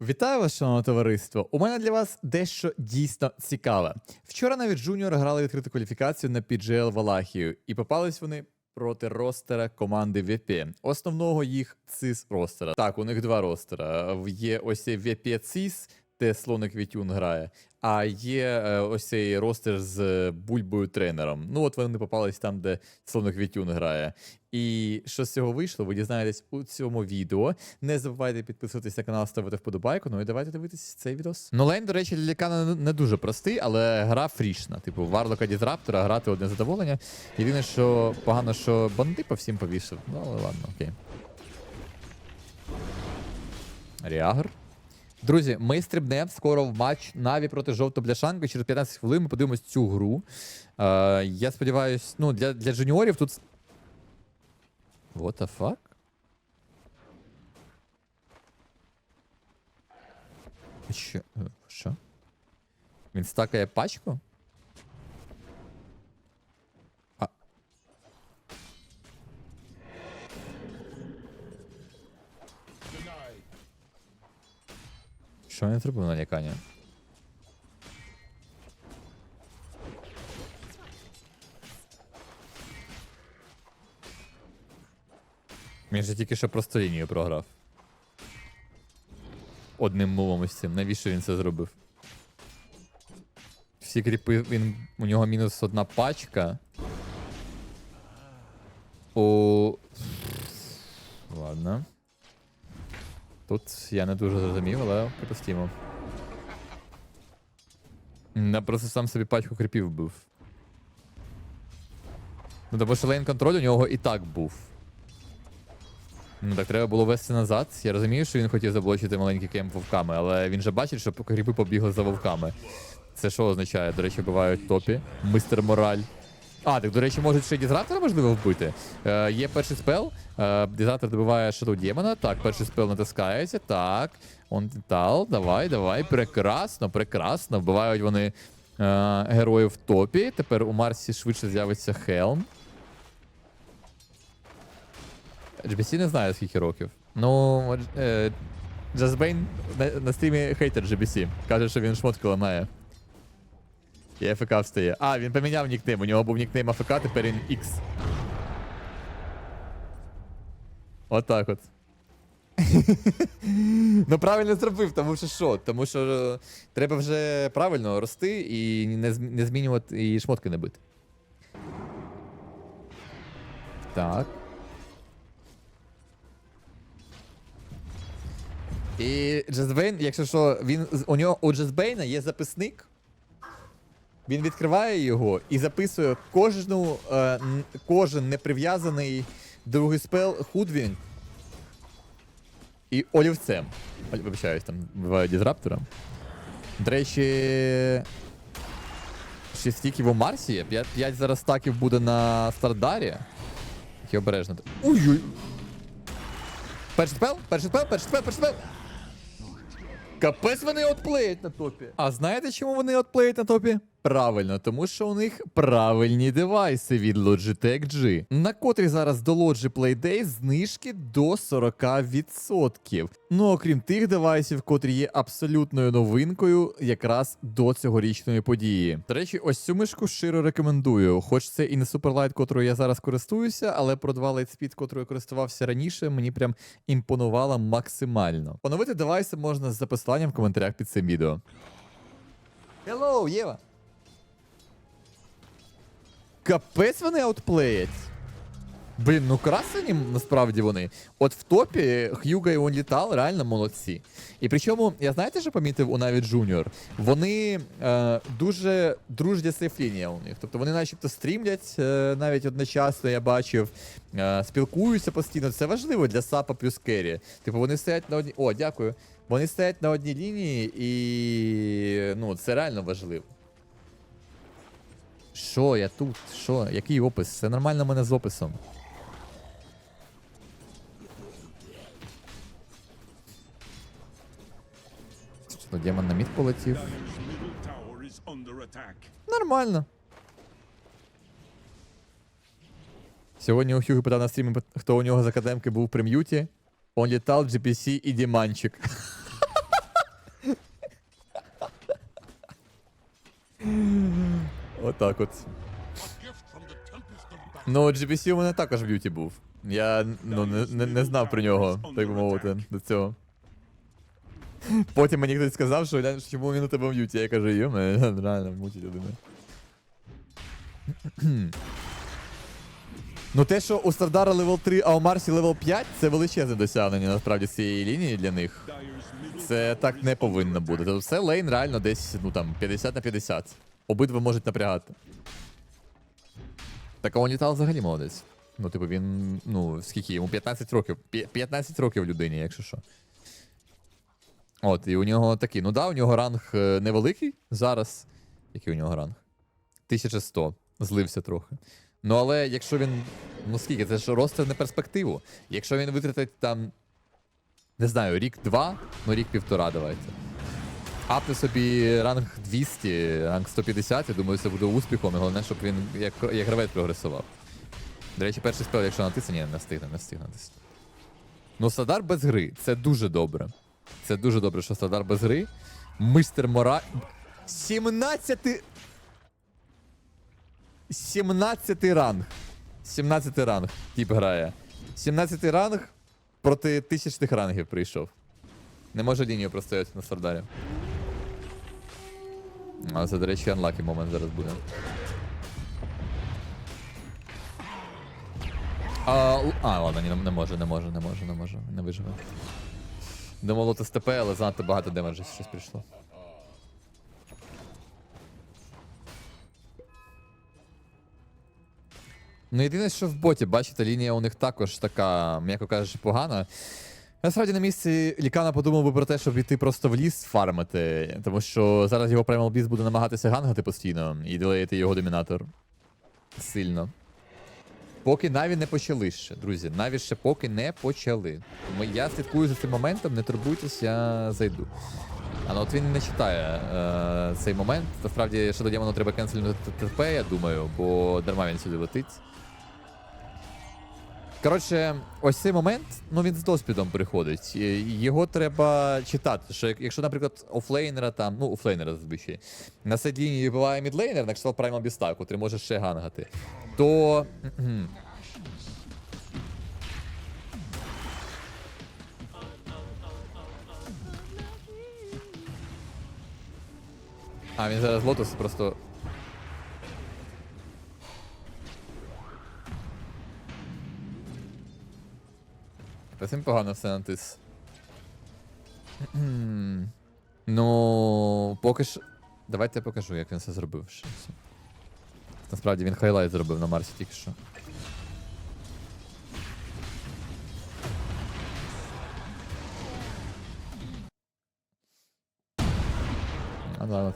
Вітаю вас, шановне товариство! У мене для вас дещо дійсно цікаве. Вчора навіть Джуніор грали відкриту кваліфікацію на PGL Валахію, і попались вони проти ростера команди VP. Основного їх цис ростера. Так, у них два ростера. Є ось VP CIS, де слоник Вітюн грає, а є е, ось цей ростер з бульбою тренером. Ну, от вони попались там, де слоник Вітюн грає. І що з цього вийшло, ви дізнаєтесь у цьому відео. Не забувайте підписуватись на канал, ставити вподобайку. Ну і давайте дивитися цей відос. Ну, лейн, до речі, для Лікана не- дуже простий, але гра фрішна. Типу, Варлока Дізраптора грати одне задоволення. Єдине, що погано, що банди по всім повішав. Ну, але ладно, окей. Ріагр. Друзі, ми стрибнемо скоро в матч Наві проти жовто-бляшанки. Через 15 хвилин ми подивимось цю гру. Е, я сподіваюся, ну, для, для джуніорів тут. What the fuck? Що? е, Що? Він стакає пачку? Що він зробив на лікання? Він же тільки що просто лінію програв. Одним мовом ось цим. Навіщо він це зробив? Всі кріпи, він, у нього мінус одна пачка. О. Ладно. Тут я не дуже зрозумів, але припустимо. Я просто сам собі пачку кріпів вбив. Ну, тому що лейн контроль у нього і так був. Ну так треба було вести назад. Я розумію, що він хотів заблочити маленький кемп вовками, але він же бачить, що кріпи побігли за вовками. Це що означає? До речі, бувають топі. Мистер Мораль. А, так, до речі, можуть ще дізраптора можливо вбити. Е, є перший спел. Е, дізраптор добиває Shadow демона. Так, перший спел натискається. Так. Он тал, давай, давай. Прекрасно, прекрасно. Вбивають вони е, героїв в топі. Тепер у Марсі швидше з'явиться Хелм. GBC не знаю скільки років. Ну, е, Джазбейн на, на стрімі хейтер GBC. Каже, що він шмотки ламає. І АФК встає. А, він поміняв нікнейм. У нього був нікнейм АФК, тепер він X. Отак от. ну правильно зробив, тому що що? Тому що е, треба вже правильно рости і не, не змінювати і шмотки не бити. Так. І Джазбейн, якщо що, він у нього у Джазбейна є записник. Він відкриває його і записує кожну, е, кожен неприв'язаний другий спел Худвін і олівцем. Вибачаюсь, там буває дізраптором. До речі, 6 стіків у Марсі є, 5, 5 зараз стаків буде на Стардарі. Тільки обережно. Ой-ой. Перший спел, перший спел, перший спел, перший спел. Капець вони отплеють на топі. А знаєте, чому вони отплеють на топі? Правильно, тому що у них правильні девайси від Logitech G, на котрі зараз до Logi Playday знижки до 40%. Ну окрім тих девайсів, котрі є абсолютною новинкою якраз до цьогорічної події. До речі, ось цю мишку щиро рекомендую. Хоч це і не суперлайт, котрою я зараз користуюся, але про 2 Lightspeed, котрою користувався раніше, мені прям імпонувала максимально. Оновити девайси можна за посиланням в коментарях під цим відео. Hello, Єва! Капець вони аутплеять. Блін, ну красені насправді вони. От в топі Х'юга і Онлітал реально молодці. І причому, я знаєте, що помітив у навіть Junior? Вони е, дуже дружня сейфлінія у них. Тобто вони начебто стрімлять е, навіть одночасно, я бачив, е, спілкуються постійно. Це важливо для сапа плюс керрі. Типу вони стоять на одній. О, дякую. Вони стоять на одній лінії, і ну, це реально важливо. Що я тут? Що? Який опис? Все нормально в мене з описом. Що, демон на мід полетів? Нормально. Сьогодні у Хьюги питав на стрімі, хто у нього за кадемки був в м'юті. Он літал, GPC і Діманчик. Отак от. Ну, GBC у мене також в люті був. Я ну, не, не, не знав про нього, так би мовити, до цього. Потім мені хтось сказав, що глянь, чому він у тебе в юті. Я кажу, йоме, реально мучить людина. Ну те, що у Стардара левел 3, а у Марсі левел 5, це величезне досягнення насправді з цієї лінії для них. Це так не повинно бути. Тобто все лейн реально десь, ну там, 50 на 50. Обидва можуть напрягати. Так а Онітал взагалі молодець. Ну, типу, він, ну, скільки йому 15 років. 15 років людині, якщо що. От, і у нього такий. Ну да, у нього ранг е, невеликий зараз. Який у нього ранг? 1100. Злився трохи. Ну, але якщо він. Ну скільки, це ж ростер на перспективу. Якщо він витратить там не знаю, рік-два, ну рік-півтора давайте. Апне собі ранг 200, ранг 150, я думаю, це буде успіхом. І головне, щоб він як, як гравець прогресував. До речі, перший спел, якщо натисне, ні, не встигне, не встигне натиснути. Ну, Садар без гри, це дуже добре. Це дуже добре, що Садар без гри. Мистер Мора. 17. 17 ранг. 17 ранг. Тип грає. 17 ранг проти тисячних рангів прийшов. Не може лінію простояти на Сардарі. А це, до речі, анлакі момент зараз буде. А, а ладно, ні, не може, не може, не може, не може, не виживе. Домолоти з ТП, але занадто багато демеджа щось прийшло. Ну, єдине, що в боті, бачите, лінія у них також така, м'яко кажучи, погана. Насправді на місці Лікана подумав би про те, щоб йти просто в ліс фармити, тому що зараз його Primal Beast буде намагатися гангати постійно і делеїти його домінатор. Сильно. Поки Наві не почали ще, друзі. Наві ще поки не почали. Тому я слідкую за цим моментом, не турбуйтесь, я зайду. А ну от він не читає е, цей момент. Насправді, ще до Демону треба кенселювати ТП, я думаю, бо дарма він сюди летить. Коротше, ось цей момент, ну він з доспідом приходить. Його треба читати. Що як- якщо, наприклад, офлейнера там, ну, офлейнера зазвичай, на сейдлінії буває мідлейнер, на кшталт Primal Beast, котрий може ще гангати, то. А, він зараз лотос просто. Та цим погано все натис. Ну, поки що. Давайте я покажу, як він це зробив. Насправді він хайлайт зробив на Марсі тільки що. А да, от.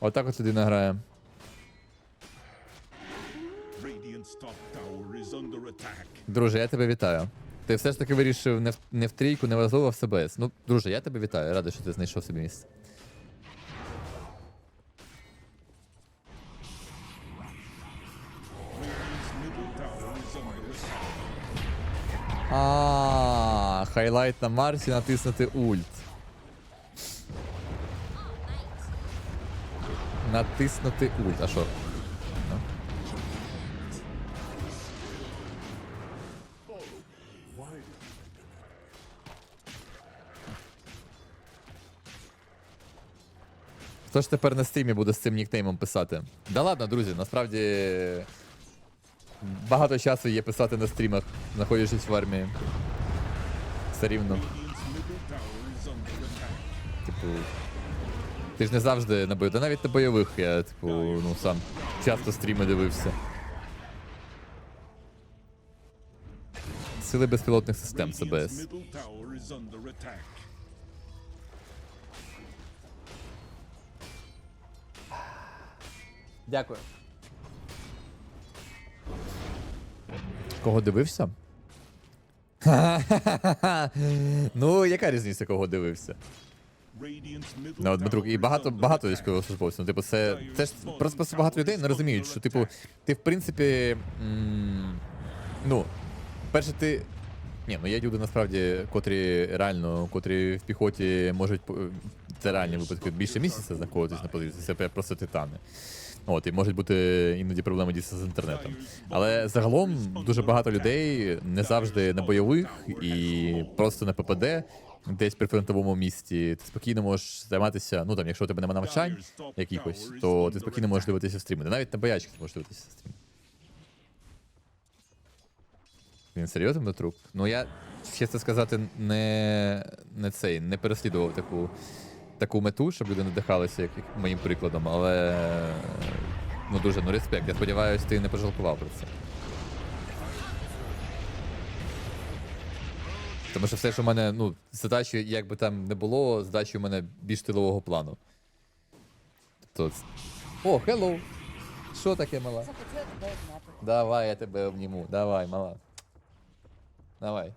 Отак от людина грає. Друже, я тебе вітаю. Ти все ж таки вирішив не в, не в трійку, не важливо, в СБС. Ну, друже, я тебе вітаю, радий, що ти знайшов собі місце. А, хайлайт на Марсі натиснути ульт. Натиснути ульт. А що? Хто ж тепер на стрімі буде з цим нікнеймом писати? Да ладно, друзі, насправді багато часу є писати на стрімах, знаходячись в армії. Все рівно. Типу. Ти ж не завжди на бою. Та навіть на бойових я, типу, ну сам часто стріми дивився. Сили безпілотних систем Radiant's Дякую. Кого дивився? ну, яка різниця, кого дивився? Ну, Дмитрук, і багато багато військовослужбовців. Ну, типу, це, це ж просто, просто багато людей не розуміють, що, типу, ти в принципі. м, ну, перше, ти. Ні, ну є люди насправді, котрі реально, котрі в піхоті можуть це реальні випадки більше місяця знаходитись на позиції, це просто титани. От, і можуть бути іноді проблеми дійсно з інтернетом. Але загалом дуже багато людей не завжди на бойових і просто на ППД, десь при фронтовому місті. Ти спокійно можеш займатися, ну там, якщо у тебе немає навчань якихось, то ти спокійно можеш дивитися стріми. Навіть на боячках можеш дивитися стріми. Він серйозно на труп? Ну я, чесно сказати, не, не цей, не переслідував таку, таку мету, щоб люди надихалися як, як моїм прикладом, але ну дуже ну респект. Я сподіваюся, ти не пожалкував про це. Тому що все, що в мене, ну, задачі, як би там не було, задачі у мене більш тилового плану. Тобто. О, хеллоу! Що таке, мала? Давай, я тебе обніму. Давай, мала. Давай.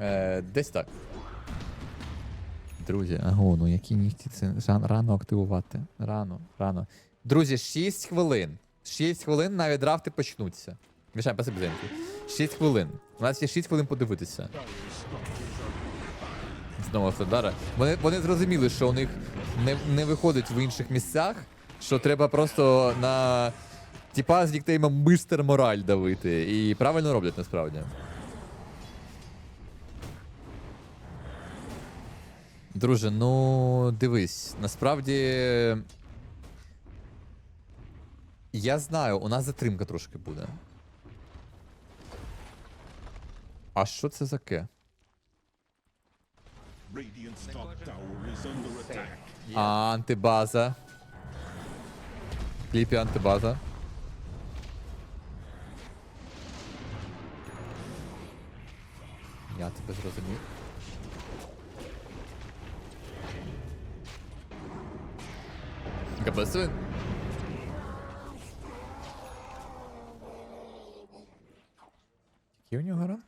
Е, десь так. Друзі, аго, ну які нігті це рано активувати. Рано, рано. Друзі, 6 хвилин. 6 хвилин навіть драфти почнуться. Мішай, спасибі, Зеньки. 6 хвилин. У нас є 6 хвилин подивитися. Знову Автодара. Вони, вони зрозуміли, що у них не, не виходить в інших місцях, що треба просто на типа з нікнеймом Мистер Мораль давити. І правильно роблять насправді. Друже, ну дивись, насправді. Я знаю, у нас затримка трошки буде. А що це за ке? А, антибаза. Кліпі антибаза. Я тебе зрозумів. КПС. Який у нього ранг?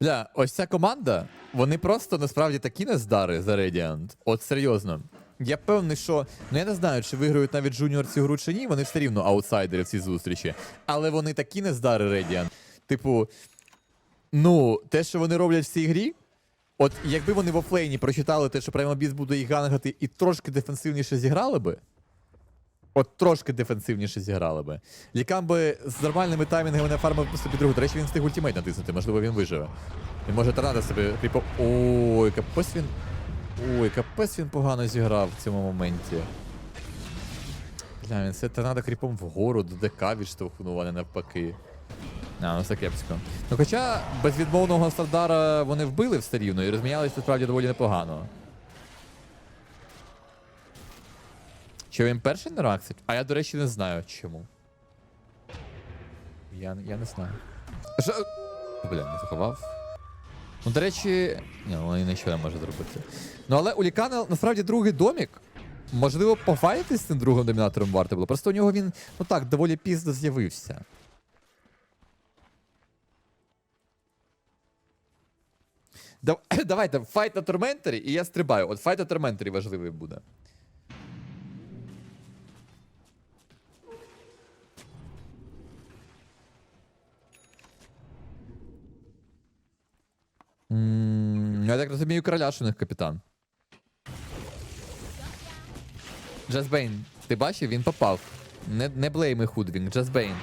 Бля, ось ця команда, вони просто насправді такі нездари за Radiant. От серйозно. Я певний, що. Ну я не знаю, чи виграють навіть Junior цю гру чи ні, вони все рівно аутсайдери в цій зустрічі. Але вони такі нездари Radiant. Типу, ну, те, що вони роблять в цій грі. От якби вони в офлейні прочитали те, що Праймобіс буде їх гангати, і трошки дефенсивніше зіграли би. От трошки дефенсивніше зіграли би. Лікам би з нормальними таймінгами не фармив по собі другу. До речі, він встиг ультимейт натиснути, можливо, він виживе. Він може торнадо себе кріпо. Ой, капець він. Ой, капець він погано зіграв в цьому моменті. Бля, він це торнадо кріпом вгору до ДК відштовхнув, а не навпаки. А, ну це кепсько. Ну хоча безвідмовного Стардара вони вбили все рівно і розмінялися насправді доволі непогано. Чи він перший на реакції? А я, до речі, не знаю чому. Я, я не знаю. Що? Бля, не заховав. Ну, до речі, ні, ну, нічого не може зробити. Ну, але у Лікана насправді другий домік. Можливо, пофайтись з цим другим домінатором варто було. Просто у нього він, ну так, доволі пізно з'явився. Давайте файт на Торментері, і я стрибаю. От файт на Торментері важливий буде. Я так розумію, короляш у них капітан. Джазбейн, ти бачив, він попав. Не, не блейми Худвінг, Джазбейн.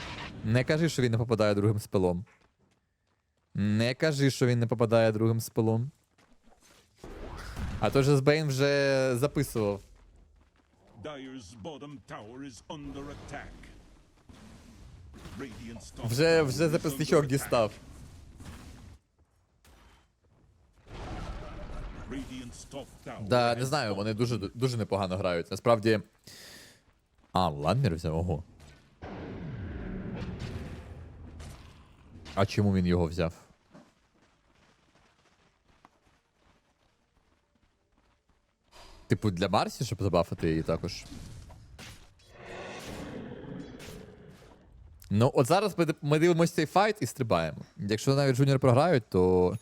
Не кажи, що він не попадає другим спелом. Не кажи, що він не попадає другим спелом. А то Джазбейн вже записував. Вже, вже записничок дістав. Да, не знаю, вони дуже, дуже непогано грають. Насправді. А, Ладнер взяв, ого. А чому він його взяв? Типу для Марсі, щоб забафати її також. Ну, от зараз ми, ми дивимося цей файт і стрибаємо. Якщо навіть Джуніор програють, то.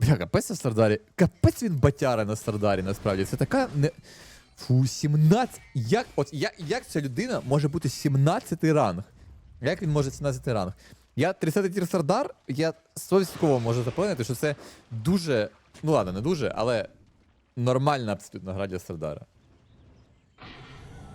Бля, капець на Стардарі. Капець він батяра на Стардарі, насправді. Це така не. Фу, 17. Як, от, як, як ця людина може бути 17 ранг? Як він може 17 ранг? Я 30 тір Сардар, я 100% можу запевнити, що це дуже. Ну ладно, не дуже, але нормальна абсолютно гра для Сардара.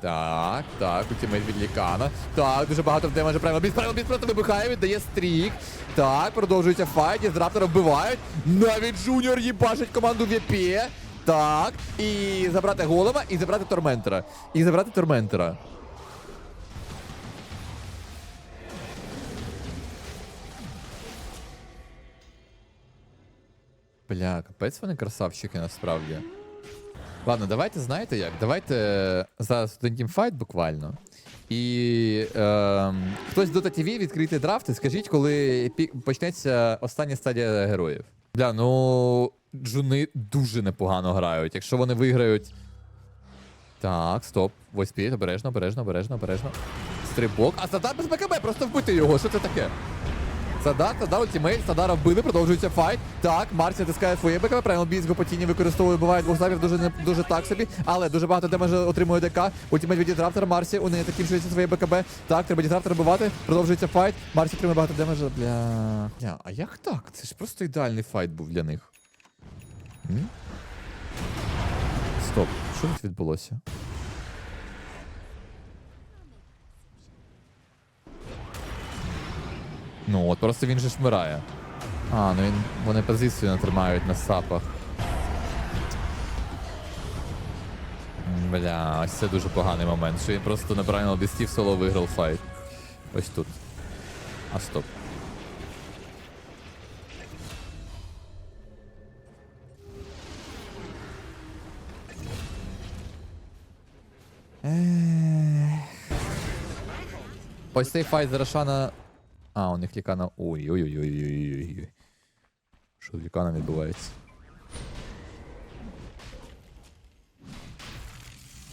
Так, так, ультимейт від Лікана. Так, дуже багато в демеджа правил біс, правил біс просто вибухає, віддає стрік. Так, продовжується файт, із раптора вбивають. Навіть Джуніор їбашить команду ВП. Так, і забрати голема, і забрати Торментера. І забрати Торментера. Бля, капець вони красавчики насправді. Ладно, давайте знаєте як? Давайте зараз один тімфайт буквально. І е, хтось до ТВ відкрити драфт і скажіть, коли почнеться остання стадія героїв. Бля, ну джуни дуже непогано грають. Якщо вони виграють. Так, стоп. Войспіт, обережно, обережно, обережно, обережно. Стрибок. А Садар без БКБ, просто вбити його. Що це таке? Садар, Садар, ультимейт, Садара вбили, продовжується файт. Так, Марсі натискає своє БКБ, правильно бізго по тіні використовує, буває двох забів дуже дуже так собі, але дуже багато демеджа отримує ДК. Ультимейт від Дізраптора, Марсі, у неї швидше своє БКБ. Так, треба Дізраптора бивати, продовжується файт. Марсі отримує багато демеджа. Бля. Бля, а як так? Це ж просто ідеальний файт був для них. М? Стоп, що тут відбулося? Ну, от просто він же ж вмирає. А, ну він. Вони позицію не тримають на сапах. Бля, ось це дуже поганий момент, що він просто неправильно обістів соло виграв файт. Ось тут. А стоп. Ось цей файт з Рошана. А, у них лікана. Ой-ой-ой-ой-ой-ой. Що з ліканом відбувається?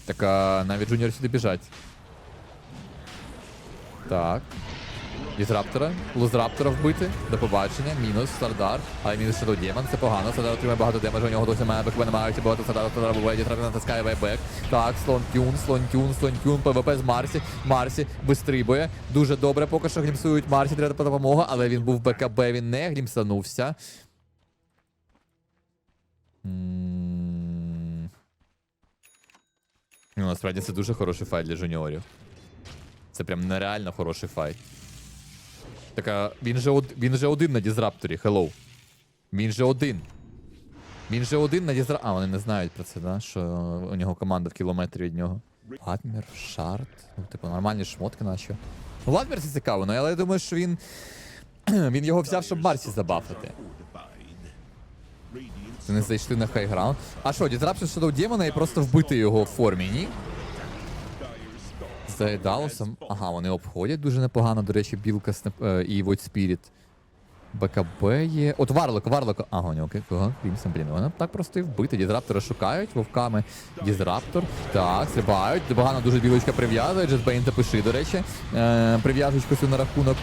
Так а, навіть джуніор сюди біжать. Так. Дізраптора, лузраптора вбити. До побачення. Мінус Сардар. Але мінус Shadow Demon. Це погано. Сардар отримає багато демеджу. У нього досі має БКБ немає. Багато Сардара. Сардар буває. Дізраптор натискає вайбек. Так, слон тюн, слон тюн, слон тюн. ПВП з Марсі. Марсі вистрибує. Дуже добре. Поки що глімсують Марсі. Треба допомога. Але він був в БКБ. Він не глімсанувся. Ну, насправді це дуже хороший файт для жуніорів. Це прям нереально хороший файт. Так, він же, од... він же один на дізрапторі, hello. Він же один. Він же один на дізрапторі. А, вони не знають про це, да? що у нього команда в кілометрі від нього. Владмір, Шарт. Ну, типу, нормальні шмотки наче. Ну, Владмір це цікаво, ну, але я думаю, що він. він його взяв, щоб Марсі забафити. Вони зайшли на хайграунд. А що, дізрапшн Shadow демона і просто вбити його в формі, ні? З Далосом. Ага, вони обходять дуже непогано. До речі, білка е, і Void Spirit. БКБ є. От Варлок, Варлок. Ага, у нього кого? Крімсон, блін. Вони так просто і вбити. Дізраптора шукають вовками. Дізраптор. Так, стрибають. Погано дуже білочка прив'язує. Джетбейн та пиши, до речі. Е, прив'язочку цю на рахунок.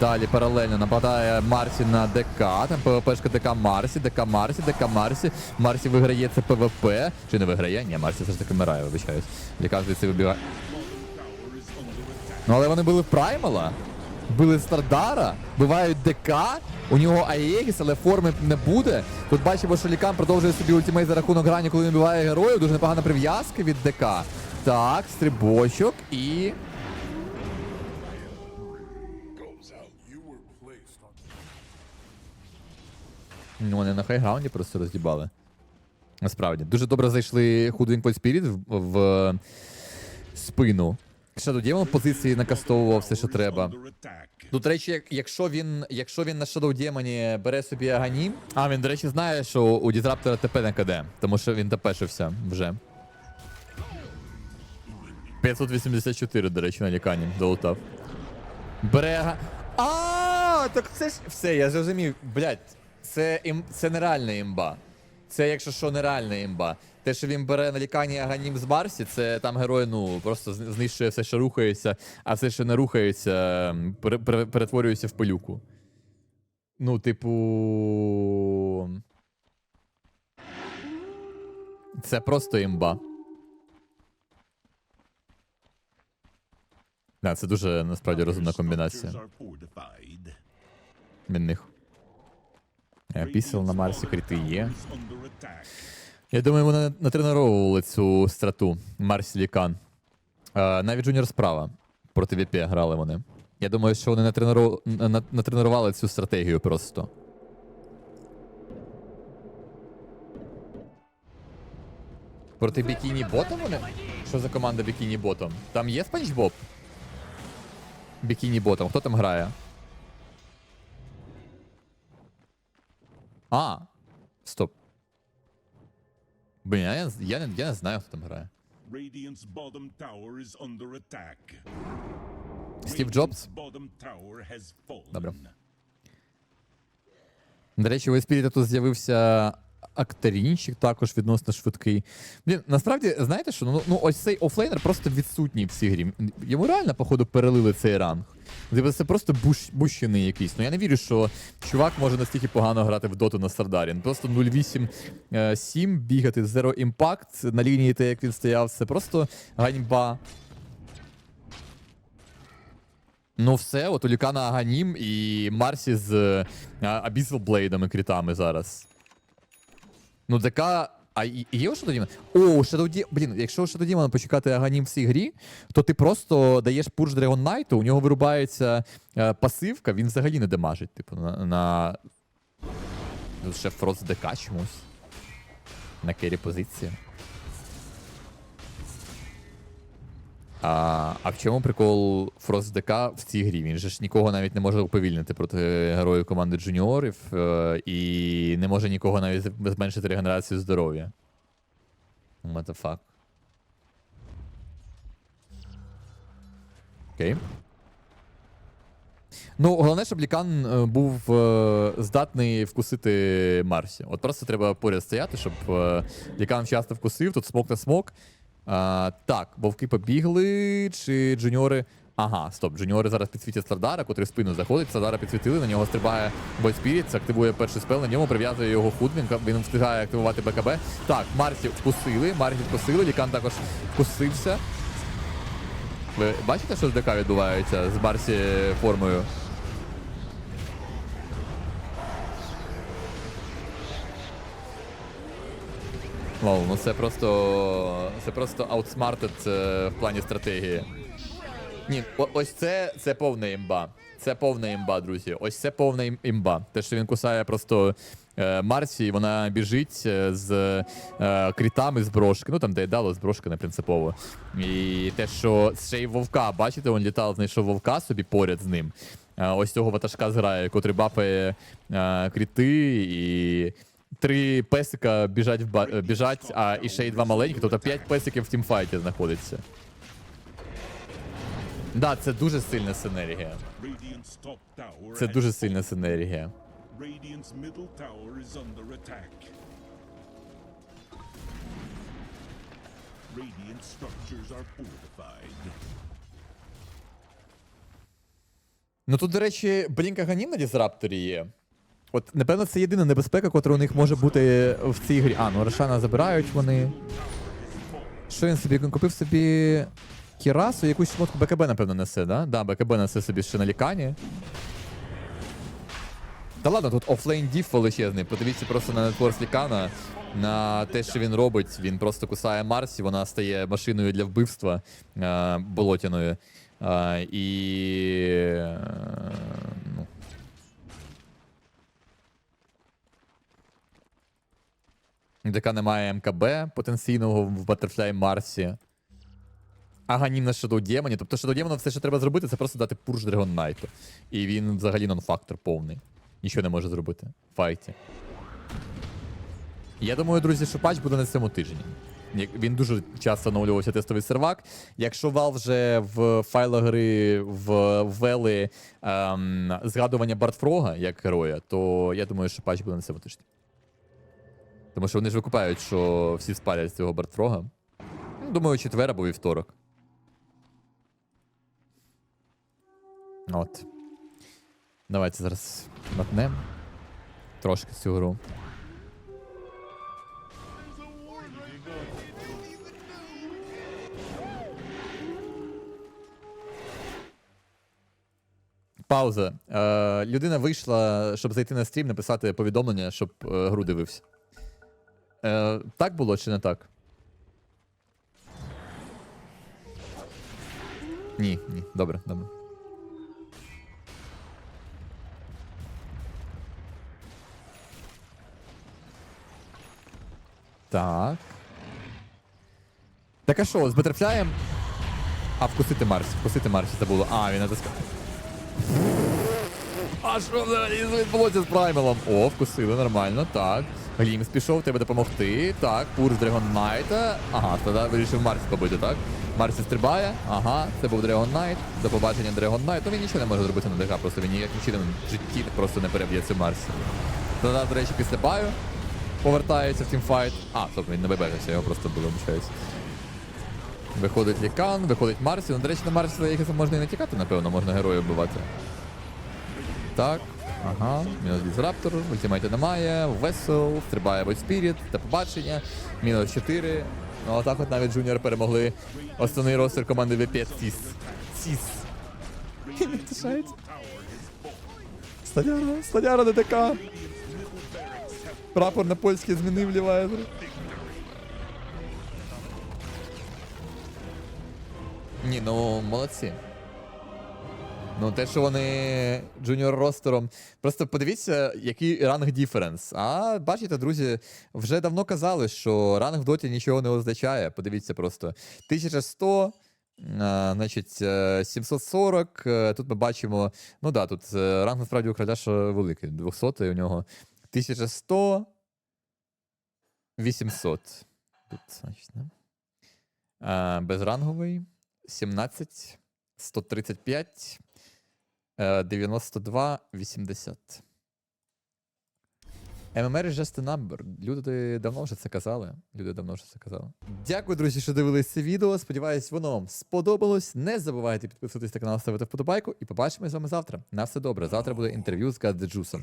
Далі паралельно нападає Марсі на ДК. Там ПВПшка ДК Марсі, ДК Марсі, ДК Марсі. Марсі виграє це ПВП. Чи не виграє? Ні, Марсі все ж таки вибачаюсь. Лікар звідси вибігає. Ну але вони були в Праймала, били Стардара, бивають ДК, у нього Аєгіс, але форми не буде. Тут бачимо, що Лікан продовжує собі ультимейт за рахунок грані, коли він биває героїв. Дуже непогана прив'язка від ДК. Так, стрибочок і. Ну, вони на хайграунді просто роз'їбали. Насправді. Дуже добре зайшли Point Spirit в, в спину. Shadow Demon позиції накастовував все, що треба. Тут, речі, якщо він, якщо він на Shadow Demon бере собі Аганім. А, він, до речі, знає, що у Дізраптора ТП на КД, тому що він ТПшився вже. 584, до речі, на лікані долутав. Берега. А, так це ж. Все, я зрозумів. Блять, це, ім... це нереальна імба. Це, якщо що, нереальна імба. Те, що він бере налікання лікані Аганім з Барсі, це там герой ну просто знищує все, що рухається, а все, що не рухається, ем, перетворюється в пилюку. Ну, типу. Це просто імба. Да, Це дуже насправді розумна комбінація. Він них. Пісел на Марсі крити є. Я думаю, вони натреновували цю страту Марсі Лікан. Е, навіть Джуніор справа проти ВП грали вони. Я думаю, що вони натренували цю стратегію просто. Проти Бікіні Ботом вони? Що за команда Бікіні Ботом? Там є Спанч Боб? Бікіні Ботом. Хто там грає? А. Стоп. Блін, я, я, я, не, я не знаю, хто там грає. Radiant's bottom tower is under attack. Стів Джобс? Добре. До речі, у Еспіріта тут з'явився акторінчик, також відносно швидкий. Блін, насправді, знаєте що? Ну, ну ось цей офлейнер просто відсутній в цій грі. Йому реально, походу, перелили цей ранг. Типу, Це просто буш, бущений якийсь. Ну я не вірю, що чувак може настільки погано грати в доту на Стардарі. Ну, Просто 0.8-7 бігати, Zero Impact на лінії, те, як він стояв, це просто ганьба. Ну, все, от у Лікана Аганім і Марсі з е, Abyssal Блейдами крітами зараз. Ну, така. А є у Demon? О, Shadow блін, якщо Shadow Demon почекати Аганім в цій грі, то ти просто даєш пуш Dragon Knight, у нього вирубається е, пасивка, він взагалі не демажить, типу, на. на... Ще Фрост ДК чомусь. На кері позиції. А, а в чому прикол Фрост ДК в цій грі? Він же ж нікого навіть не може уповільнити проти героїв команди джуніорів е, і не може нікого навіть зменшити регенерацію здоров'я. What? Окей. Ну, головне, щоб Лікан е, був е, здатний вкусити Марсі. От просто треба поряд стояти, щоб е, Лікан часто вкусив, тут смок на смок. А, так, вовки побігли, чи джуніори. Ага, стоп, джуніори зараз підсвітять Стардара, котрий в спину заходить. Стардара підсвітили, на нього стрибає Бойспіріт, активує перший спел, на ньому прив'язує його худ, він, він встигає активувати БКБ. Так, Марсі вкусили, Марсі вкусили, Лікан також вкусився. Ви бачите, що з ДК відбувається з Марсі формою? Лол, ну це просто. Це просто аутсмартед в плані стратегії. Ні, ось це, це повна імба. Це повна імба, друзі. Ось це повна імба. Те, що він кусає просто е, Марсі, і вона біжить е, з е, крітами з брошки. Ну там де дало з брошки не принципово. І те, що ще й вовка, бачите, він літав, знайшов вовка собі поряд з ним. Е, ось цього ватажка зграє, котрий бафає е, кріти і. Три песика біжать в ба- біжать, а і ще й два маленькі, тобто п'ять песиків в тімфайті знаходиться. Да, це дуже сильна синергія. Це дуже сильна синергія. Radiant structures are fortified. Ну тут, до речі, Блінка Ганім на Дізрапторі є. От, напевно, це єдина небезпека, котра у них може бути в цій грі. А, ну Рошана забирають вони. Що він собі? Він купив собі Кірасу, якусь шмотку БКБ, напевно, несе, да? Да, БКБ несе собі ще на лікані. Та ладно, тут офлейн діф величезний. Подивіться просто на нетворс лікана, на те, що він робить. Він просто кусає Марсі, вона стає машиною для вбивства е, болотяною. Е, і. ДК немає МКБ потенційного в Батерфляй Марсі. Аганім на Shadow Демоні. Тобто Shadow Демону все, що треба зробити, це просто дати пурш Драгон Найту. І він взагалі нон-фактор повний. Нічого не може зробити в файті. Я думаю, друзі, що патч буде на цьому тижні. Він дуже часто оновлювався тестовий сервак. Якщо Valve вже в файлах гри ввели ем, згадування Бартфрога як героя, то я думаю, що патч буде на цьому тижні. Тому що вони ж викупають, що всі спалять цього Бартфрога. Ну, Думаю, четвер або вівторок. От. Давайте зараз натнем. Трошки цю гру. Пауза. Е, людина вийшла, щоб зайти на стрім, написати повідомлення, щоб е, гру дивився. Е, так було чи не так? Ні, ні. Добре, добре. Так. Так а що, з? А, вкусити Марсі, вкусити Марсі забуло. А, він натискав. А що відбулося з Праймелом? О, вкусили, нормально, так. Глімс пішов, тебе допомогти. Так, Пурс Драгон Найта. Ага, тоді вирішив Марсі побити, так? Марсі стрибає. Ага, це був Драгон Найт. До побачення Драгон Найт. Ну він нічого не може зробити на ДК, просто він ніяким чином в житті просто не переб'є цю Марсі. Тоді, до речі, після баю повертається в тімфайт. А, стоп, він не вибегався, його просто було обучається. Виходить Лікан, виходить Марсі. Ну, до речі, на Марсі якось можна і не тікати, напевно, можна героїв вбивати. Так, ага, мінус Дізраптор, ультимейта немає, Весел, стрибає Spirit, та побачення, мінус 4. Ну, а так от навіть Джуніор перемогли основний ростер команди VP Сіс. Сіс. І не втішається. Стадяра, стадяра ДТК. Прапор на польський змінив Лівайзер. Ні, ну молодці. Ну, те, що вони джуніор ростером. Просто подивіться, який ранг діференс. А бачите, друзі, вже давно казали, що ранг в доті нічого не означає. Подивіться просто. 1100, а, значить, е, 740. е, Тут ми бачимо. Ну да, тут е, ранг насправді у крадяша великий. 200 у нього. 1100. 800. Тут, значить, да? А, безранговий. 17. 135. Е, 92, 80. MMR is just a number. Люди давно вже це казали. Люди давно вже це казали. Дякую, друзі, що дивились це відео. Сподіваюсь, воно вам сподобалось. Не забувайте підписатись на канал, ставити вподобайку. І побачимось з вами завтра. На все добре. Завтра буде інтерв'ю з Гаджусом.